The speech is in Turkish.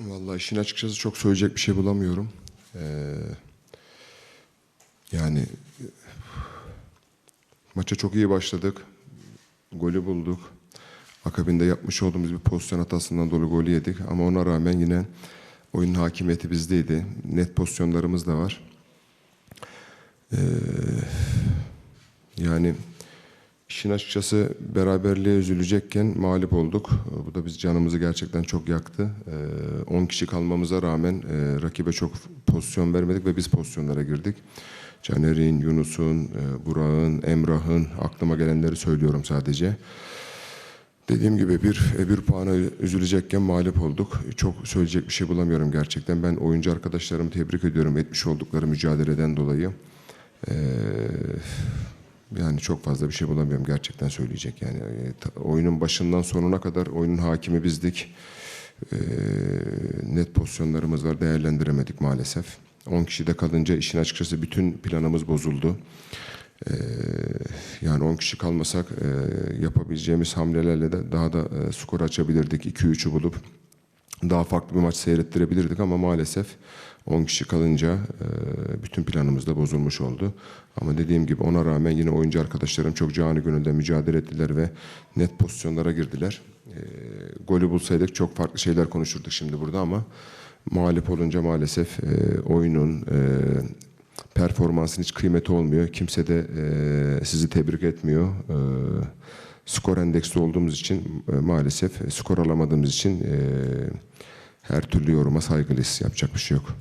Vallahi işin açıkçası çok söyleyecek bir şey bulamıyorum. Ee, yani maça çok iyi başladık. Golü bulduk. Akabinde yapmış olduğumuz bir pozisyon hatasından dolayı golü yedik. Ama ona rağmen yine oyunun hakimiyeti bizdeydi. Net pozisyonlarımız da var. Ee, yani işin açıkçası beraberliğe üzülecekken mağlup olduk. Bu da biz canımızı gerçekten çok yaktı. Ee, 10 kişi kalmamıza rağmen e, rakibe çok pozisyon vermedik ve biz pozisyonlara girdik. Caner'in, Yunus'un, e, Burak'ın, Emrah'ın aklıma gelenleri söylüyorum sadece. Dediğim gibi bir e, bir puana üzülecekken mağlup olduk. Çok söyleyecek bir şey bulamıyorum gerçekten. Ben oyuncu arkadaşlarımı tebrik ediyorum etmiş oldukları mücadeleden dolayı. Ee, yani çok fazla bir şey bulamıyorum gerçekten söyleyecek. Yani e, oyunun başından sonuna kadar oyunun hakimi bizdik. Ee, net pozisyonlarımız var değerlendiremedik maalesef. 10 kişide kalınca işin açıkçası bütün planımız bozuldu. Ee, yani 10 kişi kalmasak e, yapabileceğimiz hamlelerle de daha da e, skor açabilirdik. 2-3'ü bulup daha farklı bir maç seyrettirebilirdik ama maalesef 10 kişi kalınca e, bütün planımız da bozulmuş oldu. Ama dediğim gibi ona rağmen yine oyuncu arkadaşlarım çok canı gönülden mücadele ettiler ve net pozisyonlara girdiler. E, golü bulsaydık çok farklı şeyler konuşurduk şimdi burada ama mağlup olunca maalesef e, oyunun performansın hiç kıymeti olmuyor. Kimse de sizi tebrik etmiyor. E, skor endeksli olduğumuz için e, maalesef skor alamadığımız için e, her türlü yoruma saygılıyız. Yapacak bir şey yok.